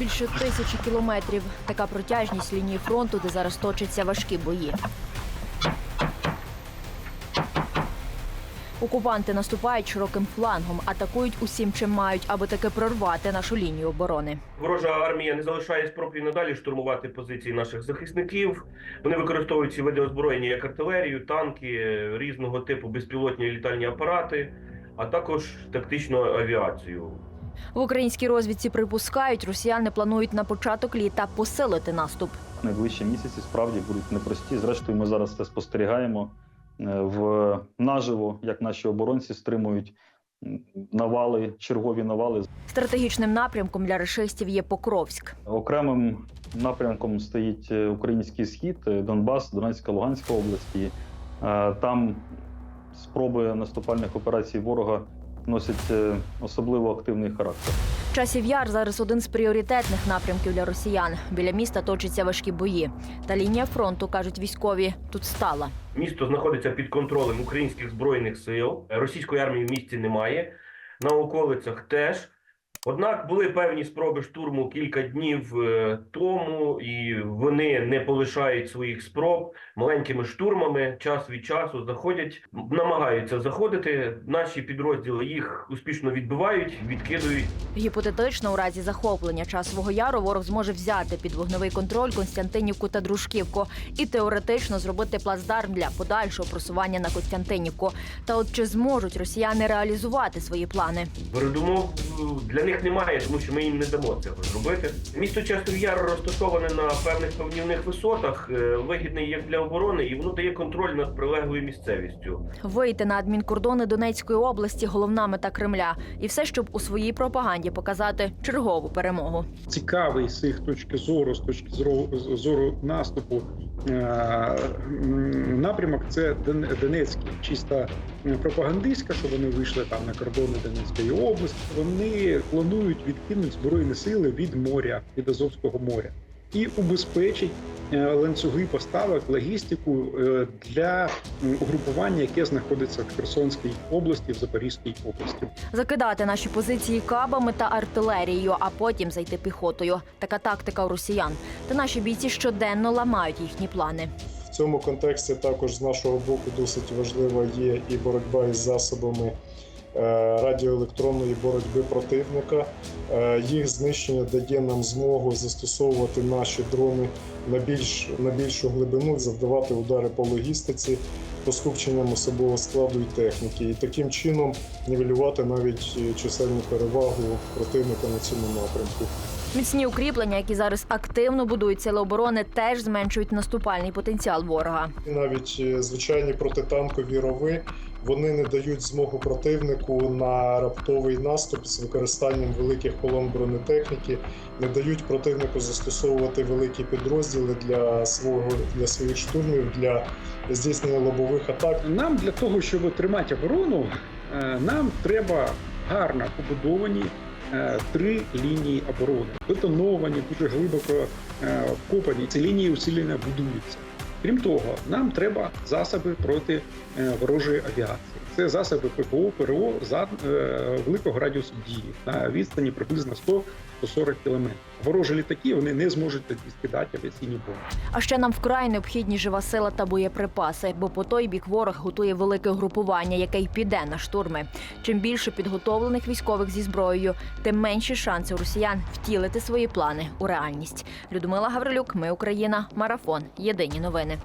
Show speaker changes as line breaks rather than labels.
Більше тисячі кілометрів. Така протяжність лінії фронту, де зараз точаться важкі бої. Окупанти наступають широким флангом, атакують усім, чим мають, аби таки прорвати нашу лінію оборони.
Ворожа армія не залишає спроб надалі штурмувати позиції наших захисників. Вони використовують ці види озброєння як артилерію, танки, різного типу безпілотні літальні апарати, а також тактичну авіацію.
В українській розвідці припускають, росіяни планують на початок літа посилити наступ.
Найближчі місяці справді будуть непрості. Зрештою, ми зараз це спостерігаємо е, в наживо, як наші оборонці стримують навали, чергові навали.
Стратегічним напрямком для рашистів є Покровськ.
Окремим напрямком стоїть е, український схід, е, Донбас, Донецька, Луганська області. Там спроби наступальних операцій ворога носять е, особливо активний характер.
Часів яр зараз один з пріоритетних напрямків для росіян. Біля міста точаться важкі бої. Та лінія фронту, кажуть військові, тут стала.
Місто знаходиться під контролем українських збройних сил. Російської армії в місті немає. На околицях теж. Однак були певні спроби штурму кілька днів е, тому, і вони не полишають своїх спроб маленькими штурмами. Час від часу заходять, намагаються заходити. Наші підрозділи їх успішно відбивають, відкидують.
Гіпотетично, у разі захоплення часового яру ворог зможе взяти під вогневий контроль Константинівку та Дружківку і теоретично зробити плацдарм для подальшого просування на Костянтинівку. Та от чи зможуть росіяни реалізувати свої плани?
Передумов е, для них немає, тому що ми їм не дамо цього зробити. Місто Часов Яр розташоване на певних певнівних висотах, е, вигідне як для оборони, і воно дає контроль над прилеглою місцевістю.
Вийти на адмінкордони Донецької області головна мета Кремля, і все, щоб у своїй пропаганді показати чергову перемогу.
цікавий з їх точки зору, з точки зору, зору наступу е, напрямок це Дон- Донецький, чисто пропагандистська, що вони вийшли там на кордони Донецької області. Вони планують відкинути збройні сили від моря, від Азовського моря. І убезпечить е, ланцюги поставок, логістику е, для угрупування, яке знаходиться в Херсонській області, в Запорізькій області.
Закидати наші позиції кабами та артилерією, а потім зайти піхотою. Така тактика у росіян. Та наші бійці щоденно ламають їхні плани.
В цьому контексті також з нашого боку досить важлива є і боротьба із засобами радіоелектронної боротьби противника. Е, Їх знищення дає нам змогу застосовувати наші дрони на більш на більшу глибину, завдавати удари по логістиці, по скупченням особового складу і техніки, і таким чином нівелювати навіть е, чисельну перевагу противника на цьому напрямку.
Міцні укріплення, які зараз активно будують сили оборони, теж зменшують наступальний потенціал ворога.
Навіть е, звичайні протитанкові рови вони не дають змогу противнику на раптовий наступ з використанням великих колон бронетехніки, не дають противнику застосовувати великі підрозділи для свого для своїх штурмів, для здійснення лобових атак.
Нам для того, щоб тримати оборону, е, нам треба гарно побудовані е, три лінії оборони, бетоновані, дуже глибоко копані. вкопані. Ці лінії усилено будуються. Крім того, нам треба засоби проти е, ворожої авіації. Це засоби ППО, ПРО за е, великого радіусу дії на відстані приблизно 100-140 кілометрів. Ворожі літаки вони не зможуть тоді скидати авіаційні бомби.
А ще нам вкрай необхідні жива сила та боєприпаси, бо по той бік ворог готує велике групування, яке й піде на штурми. Чим більше підготовлених військових зі зброєю, тим менші шанси росіян втілити свої плани у реальність. Людмила Гаврилюк, ми Україна, марафон. Єдині новини.